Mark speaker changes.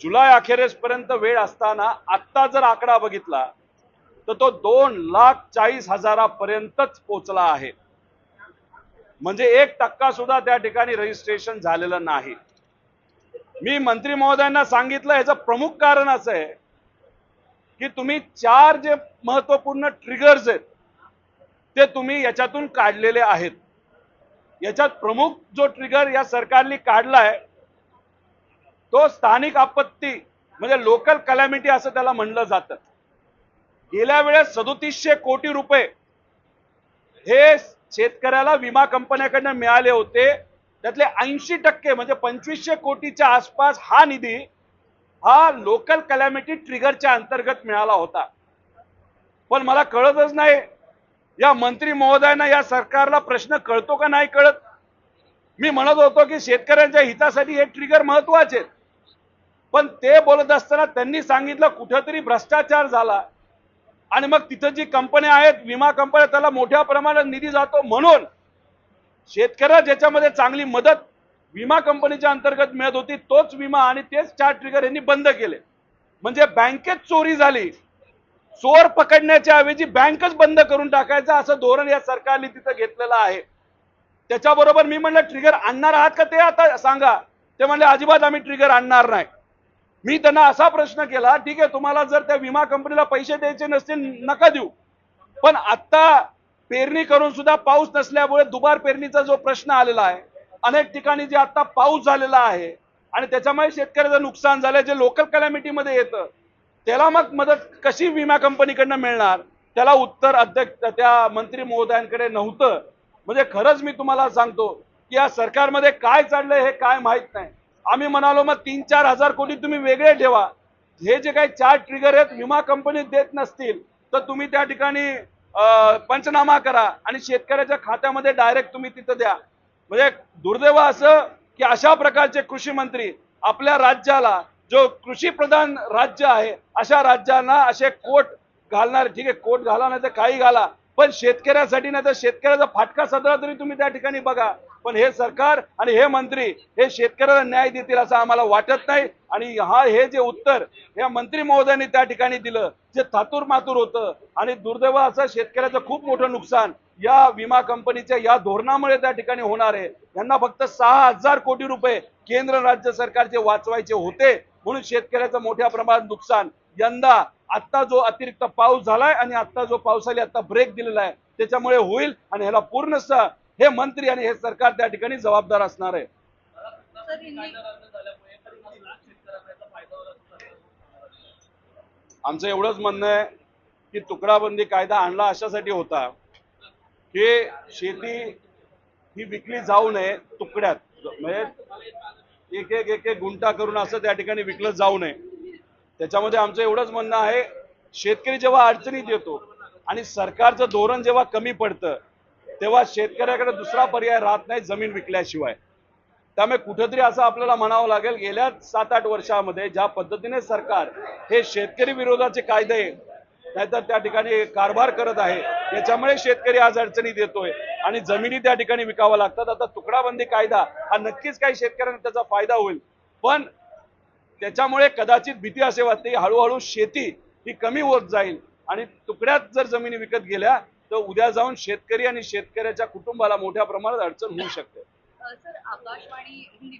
Speaker 1: जुलै अखेरेसपर्यंत वेळ असताना आत्ता जर आकडा बघितला तर तो दोन लाख चाळीस हजारापर्यंतच पोचला आहे. म्हणजे एक टक्का सुद्धा त्या ठिकाणी रजिस्ट्रेशन झालेलं नाही. मी मंत्री महोदयांना सांगितलं याचं प्रमुख कारण असं आहे की तुम्ही चार जे महत्त्वपूर्ण ट्रिगर्स आहेत ते तुम्ही याच्यातून काढलेले आहेत. याच्यात प्रमुख जो ट्रिगर या सरकारने काढला आहे तो स्थानिक आपत्ती म्हणजे लोकल कलॅमिटी असं त्याला म्हणलं जातं. गेल्या वेळेस सदोतीसशे कोटी रुपये हे शेतकऱ्याला विमा कंपन्याकडनं मिळाले होते. त्यातले ऐंशी टक्के म्हणजे पंचवीसशे कोटीच्या आसपास हा निधी हा लोकल कलॅमिटी ट्रिगरच्या अंतर्गत मिळाला होता. पण मला कळतच नाही या मंत्री महोदयांना या सरकारला प्रश्न कळतो का नाही कळत? मी म्हणत होतो की शेतकऱ्यांच्या हितासाठी हे ट्रिगर महत्त्वाचे आहेत. पण ते बोलत असताना त्यांनी सांगितलं कुठेतरी भ्रष्टाचार झाला. आणि मग तिथं जी कंपन्या आहेत विमा कंपन्या त्याला मोठ्या प्रमाणात निधी जातो म्हणून शेतकऱ्याला ज्याच्यामध्ये चांगली मदत विमा कंपनीच्या अंतर्गत मिळत होती तोच विमा आणि तेच चार ट्रिगर यांनी बंद केले. म्हणजे बँकेत चोरी झाली. चोर पकडण्याच्या ऐवजी बँकच बंद करून टाकायचं असं धोरण या सरकारने तिथं घेतलेलं आहे. त्याच्याबरोबर मी म्हणलं ट्रिगर आणणार आहात का ते आता सांगा. ते म्हणले अजिबात आम्ही ट्रिगर आणणार नाही. मी त्यांना असा प्रश्न केला ठीक आहे तुम्हाला जर त्या विमा कंपनीला पैसे द्यायचे नसतील नका देऊ. पण आता पेरणी करून सुद्धा पाऊस नसल्यामुळे दुबार पेरणीचा जो प्रश्न आलेला आहे अनेक ठिकाणी जे आता पाऊस झालेला आहे आणि त्याच्यामुळे शेतकऱ्याचं नुकसान झालं जे लोकल कलॅमिटीमध्ये येतं त्याला मग मदत कशी विमा कंपनीकडनं मिळणार? त्याला उत्तर अध्यक्ष त्या मंत्री महोदयांकडे नव्हतं. म्हणजे खरंच मी तुम्हाला सांगतो की या सरकारमध्ये काय चाललंय हे काय माहीत नाही. आम्ही म्हणालो मग तीन चार हजार कोटी तुम्ही वेगळे ठेवा. हे जे काही चार ट्रिगर आहेत विमा कंपनी देत नसतील तर तुम्ही त्या ठिकाणी पंचनामा करा आणि शेतकऱ्याच्या खात्यामध्ये डायरेक्ट तुम्ही तिथं द्या. म्हणजे दुर्दैव असं की अशा प्रकारचे कृषी मंत्री आपल्या राज्याला जो कृषी प्रधान राज्य आहे अशा राज्यांना असे कोट घालणार. ठीक आहे कोट घाला नाही तर काही घाला. पण शेतकऱ्यासाठी नाही तर शेतकऱ्याचा फाटका सदरा तरी तुम्ही त्या ठिकाणी बघा. पण हे सरकार आणि हे मंत्री हे शेतकऱ्याला न्याय देतील असं आम्हाला वाटत नाही. आणि हा हे जे उत्तर या मंत्री महोदयांनी त्या ठिकाणी दिलं जे थातूर मातूर होतं आणि दुर्दैव असं शेतकऱ्याचं खूप मोठं नुकसान या विमा कंपनीच्या या धोरणामुळे त्या ठिकाणी होणार आहे. यांना फक्त सहा हजार कोटी रुपये केंद्र राज्य सरकारचे वाचवायचे होते. म्हणून शेतकऱ्याचं मोठ्या प्रमाणात नुकसान. यंदा आत्ता जो अतिरिक्त पाऊस झालाय आणि आत्ता जो पावसाने आता ब्रेक दिलेला आहे त्याच्यामुळे होईल आणि ह्याला पूर्ण हे मंत्री आणि हे सरकार त्या ठिकाणी जबाबदार असणार आहे. आमचं एवढंच म्हणणं आहे की तुकडाबंदी कायदा आणला अशासाठी होता की शेती ही विकली जाऊ नये तुकड्यात. म्हणजे एक एक एक एक गुंटा करून असं त्या ठिकाणी विकलं जाऊ नये. त्याच्यामध्ये आमचं एवढंच म्हणणं आहे शेतकरी जेव्हा अडचणीत येतो आणि सरकारचं धोरण जेव्हा कमी पडतं तेव्हा शेतकऱ्याकडे दुसरा पर्याय राहत नाही जमीन विकल्याशिवाय. त्यामुळे कुठेतरी असं आपल्याला म्हणावं लागेल गेल्या सात आठ वर्षामध्ये ज्या पद्धतीने सरकार हे शेतकरी विरोधाचे कायदे नाहीतर त्या ठिकाणी कारभार करत आहे याच्यामुळे शेतकरी आज अडचणीत येतोय आणि जमिनी त्या ठिकाणी विकाव्या लागतात. आता तुकडाबंदी कायदा हा नक्कीच काही शेतकऱ्यांना त्याचा फायदा होईल. पण त्याच्यामुळे कदाचित भीती असे वाटते हळूहळू शेती ही कमी होत जाईल आणि तुकड्यात जर जमिनी विकत गेल्या तर उद्या जाऊन शेतकरी आणि शेतकऱ्याच्या कुटुंबाला मोठ्या प्रमाणात अडचण होऊ शकते.
Speaker 2: सर आकाशवाणी